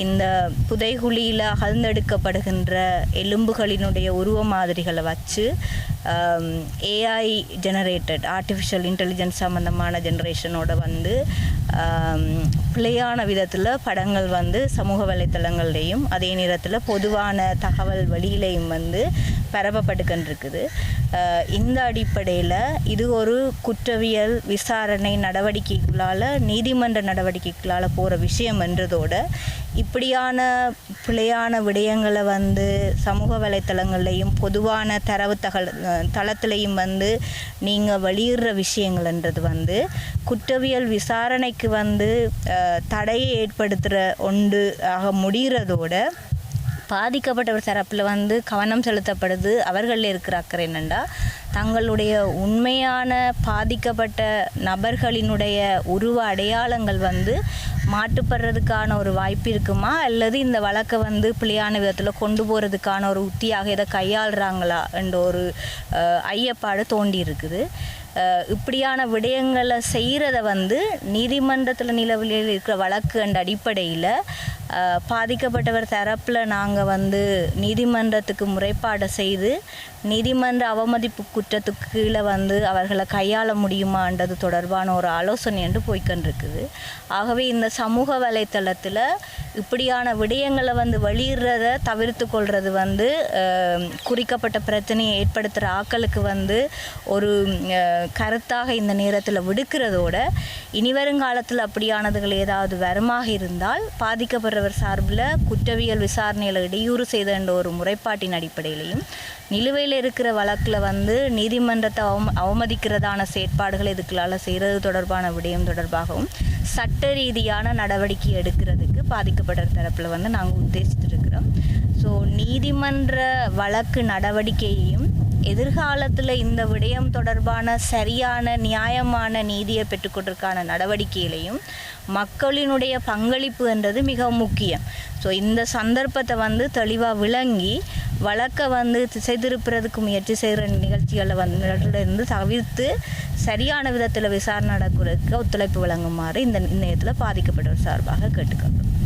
இந்த புதைகுழியில் அகழ்ந்தெடுக்கப்படுகின்ற எலும்புகளினுடைய உருவ மாதிரிகளை வச்சு ஏஐ ஜெனரேட்டட் ஆர்டிஃபிஷியல் இன்டெலிஜென்ஸ் சம்மந்தமான ஜெனரேஷனோட வந்து பிழையான விதத்தில் படங்கள் வந்து சமூக வலைத்தளங்கள்லேயும் அதே நேரத்தில் பொதுவான தகவல் வழியிலையும் வந்து பரவப்படுகின்றிருக்குது இந்த அடிப்படையில் இது ஒரு குற்றவியல் விசாரணை நடவடிக்கைகளால் நீதிமன்ற நடவடிக்கைகளால் போகிற விஷயம் என்றதோட இப்படியான பிழையான விடயங்களை வந்து சமூக வலைத்தளங்கள்லையும் பொதுவான தரவு தகவல் தளத்திலையும் வந்து நீங்கள் வெளியிடுற விஷயங்கள்ன்றது வந்து குற்றவியல் விசாரணைக்கு வந்து தடையை ஏற்படுத்துகிற ஒன்று ஆக முடிகிறதோட பாதிக்கப்பட்டவர் தரப்பில் வந்து கவனம் செலுத்தப்படுது. அவர்களில் இருக்கிற அக்கறை என்னென்னா தங்களுடைய உண்மையான பாதிக்கப்பட்ட நபர்களினுடைய உருவ அடையாளங்கள் வந்து மாட்டுப்படுறதுக்கான ஒரு வாய்ப்பு இருக்குமா? அல்லது இந்த வழக்கை வந்து பிள்ளையான விதத்தில் கொண்டு போகிறதுக்கான ஒரு உத்தியாக இதை கையாளுறாங்களா? என்ற ஒரு ஐயப்பாடு தோண்டி இருக்குது. இப்படியான விடயங்களை செய்கிறத வந்து நீதிமன்றத்தில் நிலவில் இருக்கிற வழக்கு என்ற அடிப்படையில் பாதிக்கப்பட்டவர் தரப்பில் நாங்கள் வந்து நீதிமன்றத்துக்கு முறைப்பாடை செய்து நீதிமன்ற அவமதிப்பு குற்றத்துக்கு கீழே வந்து அவர்களை கையாள முடியுமான்றது தொடர்பான ஒரு ஆலோசனை என்று போய்கண்டிருக்குது ஆகவே இந்த சமூக வலைத்தளத்தில் இப்படியான விடயங்களை வந்து வெளியிடுறத தவிர்த்து கொள்வது வந்து குறிக்கப்பட்ட பிரச்சனையை ஏற்படுத்துகிற ஆக்களுக்கு வந்து ஒரு கருத்தாக இந்த நேரத்தில் விடுக்கிறதோட இனி வருங்காலத்தில் அப்படியானதுகள் ஏதாவது வருமாக இருந்தால் பாதிக்கப்படுறவர் சார்பில் குற்றவியல் விசாரணையில் இடையூறு செய்த என்ற ஒரு முறைப்பாட்டின் அடிப்படையிலையும் நிலுவையில் இருக்கிற வழக்கில் வந்து நீதிமன்றத்தை அவம அவமதிக்கிறதான செயற்பாடுகள் இதுக்களால் செய்கிறது தொடர்பான விடயம் தொடர்பாகவும் சட்ட ரீதியான நடவடிக்கை எடுக்கிறதுக்கு பாதிக்கப்பட்ட தரப்பில் வந்து நாங்கள் உத்தேசித்திருக்கிறோம் ஸோ நீதிமன்ற வழக்கு நடவடிக்கையையும் எதிர்காலத்தில் இந்த விடயம் தொடர்பான சரியான நியாயமான நீதியை பெற்றுக்கொண்டிருக்கான நடவடிக்கையிலையும் மக்களினுடைய பங்களிப்பு என்றது மிக முக்கியம். ஸோ இந்த சந்தர்ப்பத்தை வந்து தெளிவாக விளங்கி வழக்கை வந்து திசை திருப்புறதுக்கு முயற்சி செய்கிற நிகழ்ச்சிகளை வந்து இருந்து தவிர்த்து சரியான விதத்தில் விசாரணை நடக்கிறதுக்கு ஒத்துழைப்பு வழங்குமாறு இந்த நேரத்தில் பாதிக்கப்பட்டவர் சார்பாக கேட்டுக்கொள்கிறோம்.